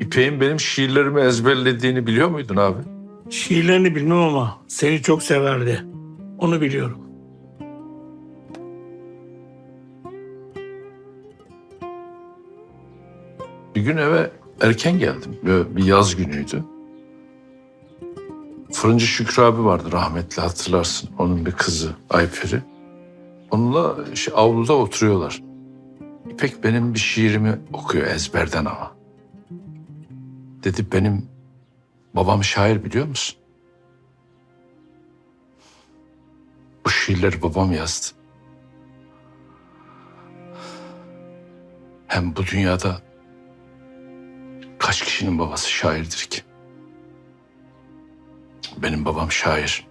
İpek'in benim şiirlerimi ezberlediğini biliyor muydun abi? Şiirlerini bilmem ama seni çok severdi. Onu biliyorum. Bir gün eve erken geldim. Böyle bir yaz günüydü. Fırıncı Şükrü abi vardı rahmetli hatırlarsın. Onun bir kızı Ayperi. Onunla işte avluda oturuyorlar. İpek benim bir şiirimi okuyor ezberden ama. Dedi benim babam şair biliyor musun? Bu şiirleri babam yazdı. Hem bu dünyada kaç kişinin babası şairdir ki? Benim babam şair.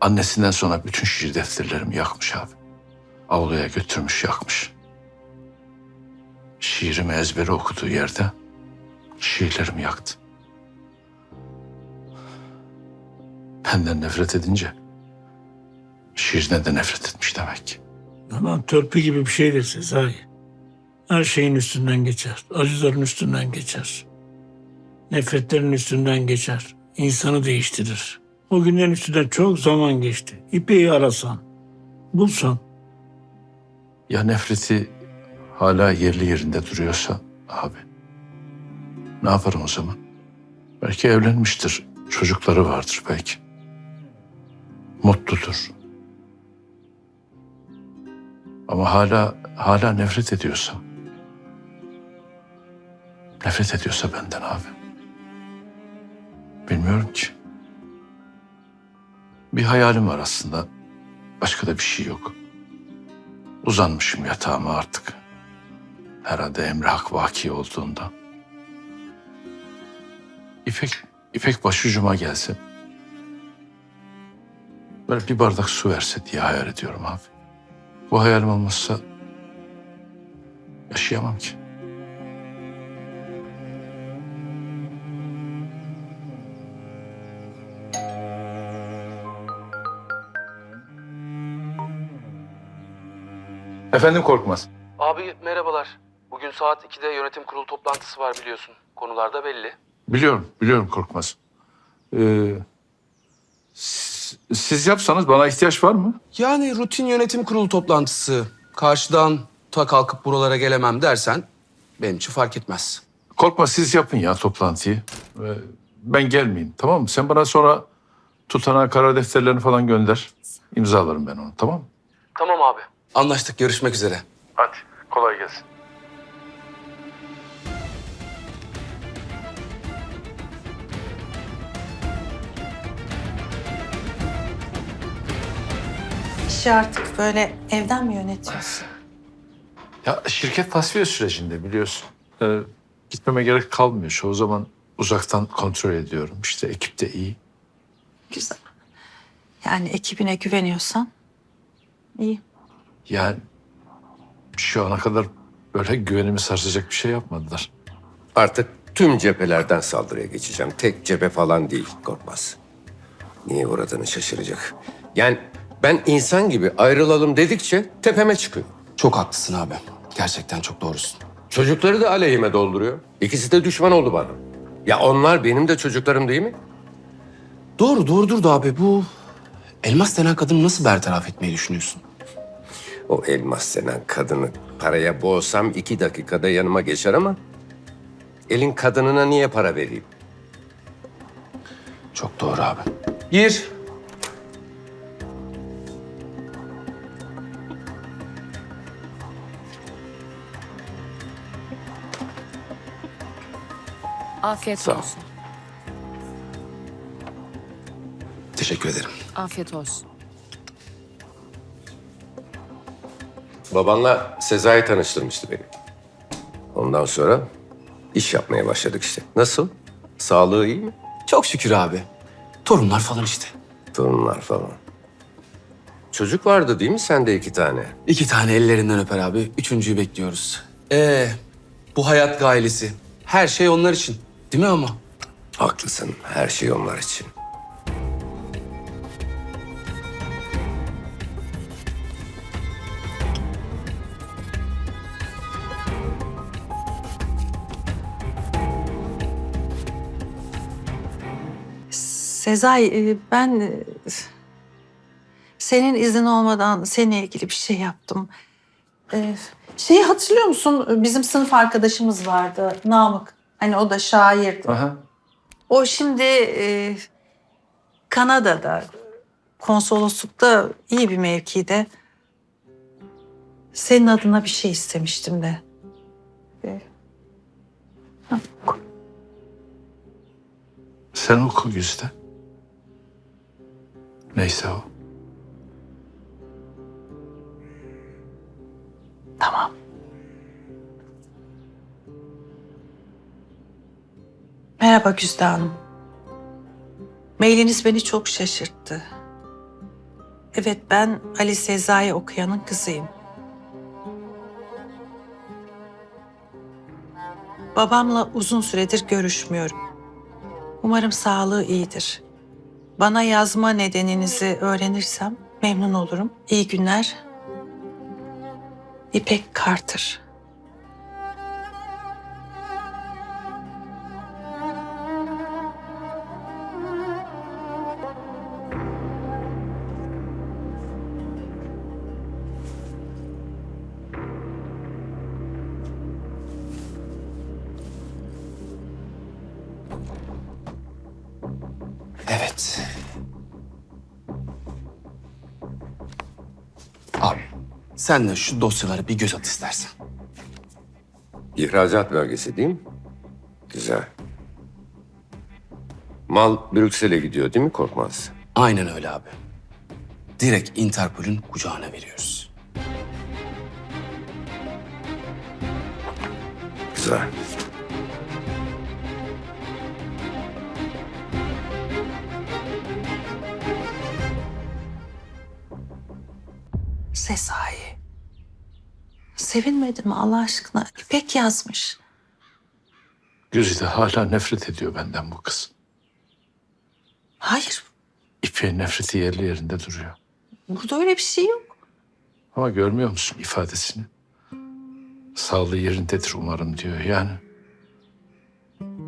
Annesinden sonra bütün şiir defterlerimi yakmış abi. Avluya götürmüş yakmış. Şiirimi ezbere okuduğu yerde şiirlerimi yaktı. Benden nefret edince şiirine de nefret etmiş demek ki. Ama törpü gibi bir şeydir Sezai. Her şeyin üstünden geçer. Acıların üstünden geçer. Nefretlerin üstünden geçer. İnsanı değiştirir. O günlerin üstünden çok zaman geçti. İpeyi arasan, bulsan Ya nefreti hala yerli yerinde duruyorsa abi. Ne yaparım o zaman? Belki evlenmiştir. Çocukları vardır belki. Mutludur. Ama hala hala nefret ediyorsa. Nefret ediyorsa benden abi. Bilmiyorum ki. Bir hayalim var aslında. Başka da bir şey yok. Uzanmışım yatağıma artık. Herhalde emri hak vaki olduğunda. İpek, İpek başucuma gelse. Böyle bir bardak su verse diye hayal ediyorum abi. Bu hayalim olmazsa yaşayamam ki. Efendim Korkmaz. Abi merhabalar. Bugün saat 2'de yönetim kurulu toplantısı var biliyorsun. Konular da belli. Biliyorum, biliyorum Korkmaz. Ee, siz, siz yapsanız bana ihtiyaç var mı? Yani rutin yönetim kurulu toplantısı. Karşıdan ta kalkıp buralara gelemem dersen benim için fark etmez. Korkma siz yapın ya toplantıyı. Ee, ben gelmeyeyim tamam mı? Sen bana sonra tutanağı karar defterlerini falan gönder. İmzalarım ben onu tamam mı? Tamam abi. Anlaştık görüşmek üzere. Hadi kolay gelsin. İşi artık böyle evden mi yönetiyorsun? Ya şirket tasfiye sürecinde biliyorsun. Ee, gitmeme gerek kalmıyor. Çoğu zaman uzaktan kontrol ediyorum. İşte ekip de iyi. Güzel. Yani ekibine güveniyorsan iyi. Yani şu ana kadar böyle güvenimi sarsacak bir şey yapmadılar. Artık tüm cephelerden saldırıya geçeceğim. Tek cephe falan değil Korkmaz. Niye uğradığını şaşıracak. Yani ben insan gibi ayrılalım dedikçe tepeme çıkıyor. Çok haklısın abi. Gerçekten çok doğrusun. Çocukları da aleyhime dolduruyor. İkisi de düşman oldu bana. Ya onlar benim de çocuklarım değil mi? Doğru doğrudur da abi bu elmas denen kadını nasıl bertaraf etmeyi düşünüyorsun? O elmas denen kadını paraya boğsam iki dakikada yanıma geçer ama... ...elin kadınına niye para vereyim? Çok doğru abi. Gir. Afiyet Sağ ol. olsun. Teşekkür ederim. Afiyet olsun. Babanla Sezai tanıştırmıştı beni. Ondan sonra iş yapmaya başladık işte. Nasıl? Sağlığı iyi mi? Çok şükür abi. Torunlar falan işte. Torunlar falan. Çocuk vardı değil mi sende iki tane? İki tane ellerinden öper abi. Üçüncüyü bekliyoruz. Ee, bu hayat gailesi. Her şey onlar için. Değil mi ama? Haklısın. Her şey onlar için. Sezai e, ben e, senin izin olmadan seninle ilgili bir şey yaptım. E, Şeyi hatırlıyor musun? Bizim sınıf arkadaşımız vardı Namık. Hani o da şairdi. Aha. O şimdi e, Kanada'da konsoloslukta iyi bir mevkide. Senin adına bir şey istemiştim de. E. Sen oku Güzde. Neyse o. Tamam. Merhaba Güzde Hanım. Mailiniz beni çok şaşırttı. Evet ben Ali Sezai okuyanın kızıyım. Babamla uzun süredir görüşmüyorum. Umarım sağlığı iyidir. Bana yazma nedeninizi öğrenirsem memnun olurum. İyi günler. İpek Carter. Evet. Abi sen de şu dosyalara bir göz at istersen. İhracat belgesi değil mi? Güzel. Mal Brüksel'e gidiyor değil mi Korkmaz? Aynen öyle abi. Direkt Interpol'ün kucağına veriyoruz. Güzel. Sezai. Sevinmedin mi Allah aşkına? İpek yazmış. Güzide hala nefret ediyor benden bu kız. Hayır, İpek'in nefreti yerli yerinde duruyor. burada öyle bir şey yok. Ama görmüyor musun ifadesini? Sağlığı yerindedir umarım diyor. Yani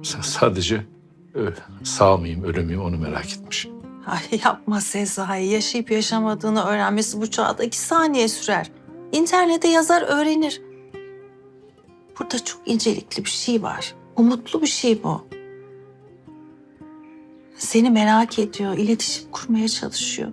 sen sadece sağ mıyım, ölü müyüm onu merak etmiş. Ay yapma Sezai. Yaşayıp yaşamadığını öğrenmesi bu çağda iki saniye sürer. İnternete yazar öğrenir. Burada çok incelikli bir şey var. Umutlu bir şey bu. Seni merak ediyor, iletişim kurmaya çalışıyor.